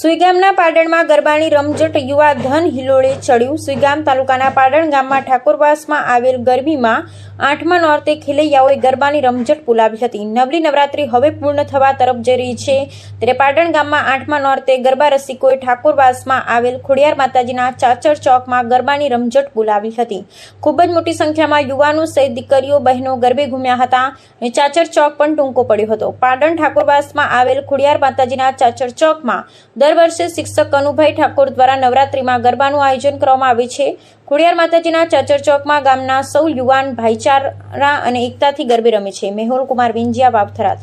સુઈગામના પાટણમાં ગરબાની રમઝટ યુવા ધન હિલોળે ચડ્યું. સુઈગામ તાલુકાના પાટણ ગામમાં ઠાકોરવાસમાં આવેલ ગરબીમાં આઠમા નોરતે ખેલૈયાઓએ ગરબાની રમઝટ બોલાવી હતી. નવલી નવરાત્રી હવે પૂર્ણ થવા તરફ જઈ રહી છે. ત્યારે પાટણ ગામમાં આઠમા નોરતે ગરબા રસિકોએ ઠાકોરવાસમાં આવેલ ખોડિયાર માતાજીના ચાચર ચોકમાં ગરબાની રમઝટ બોલાવી હતી. ખૂબ જ મોટી સંખ્યામાં યુવાનો સહિત દીકરીઓ, બહેનો ગરબે ઘૂમ્યા હતા અને ચાચર ચોક પણ ટૂંકો પડ્યો હતો. પાટણ ઠાકોરવાસમાં આવેલ ખોડિયાર માતાજીના ચાચર ચોકમાં દર વર્ષે શિક્ષક કનુભાઈ ઠાકોર દ્વારા નવરાત્રીમાં ગરબાનું આયોજન કરવામાં આવે છે. ખોડિયાર માતાજીના ચાચર ચોકમાં ગામના સૌ યુવાન ભાઈચારા અને એકતાથી ગરબે રમે છે. મેહુલ કુમાર વિંજિયા વાવથરાજ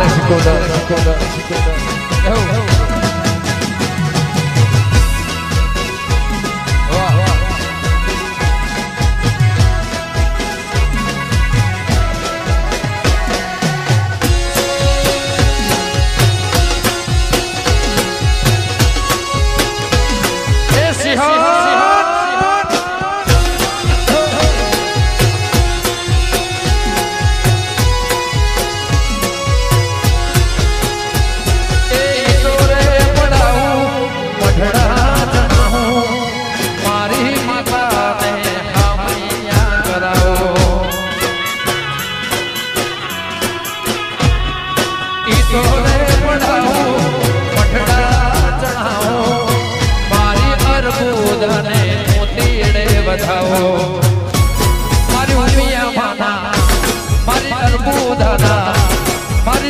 મારી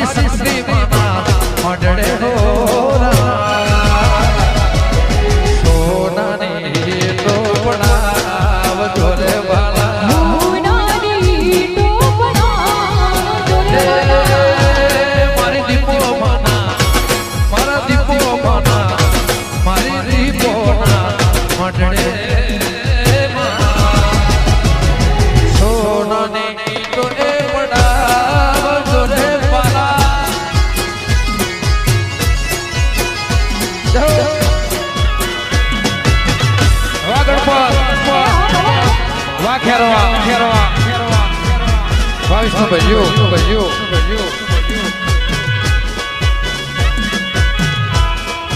this is the ભજ્યો ભજ્યો ભજ્યો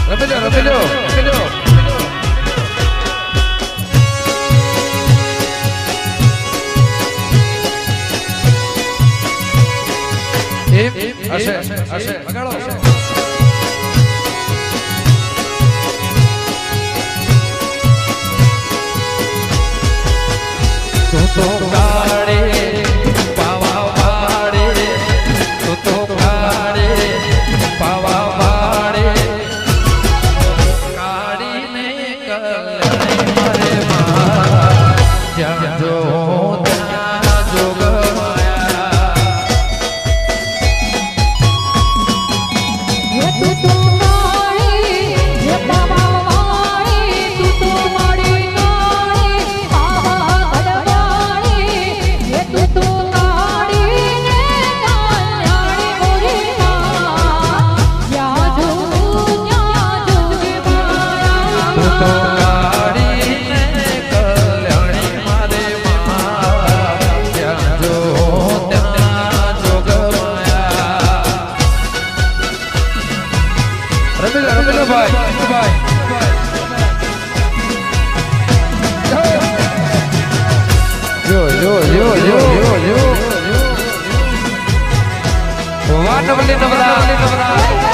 રમેલો રમેલો રમેલો હશે હશે લગાડો જો જો જો જો જો જો વાહ નવલી નવલા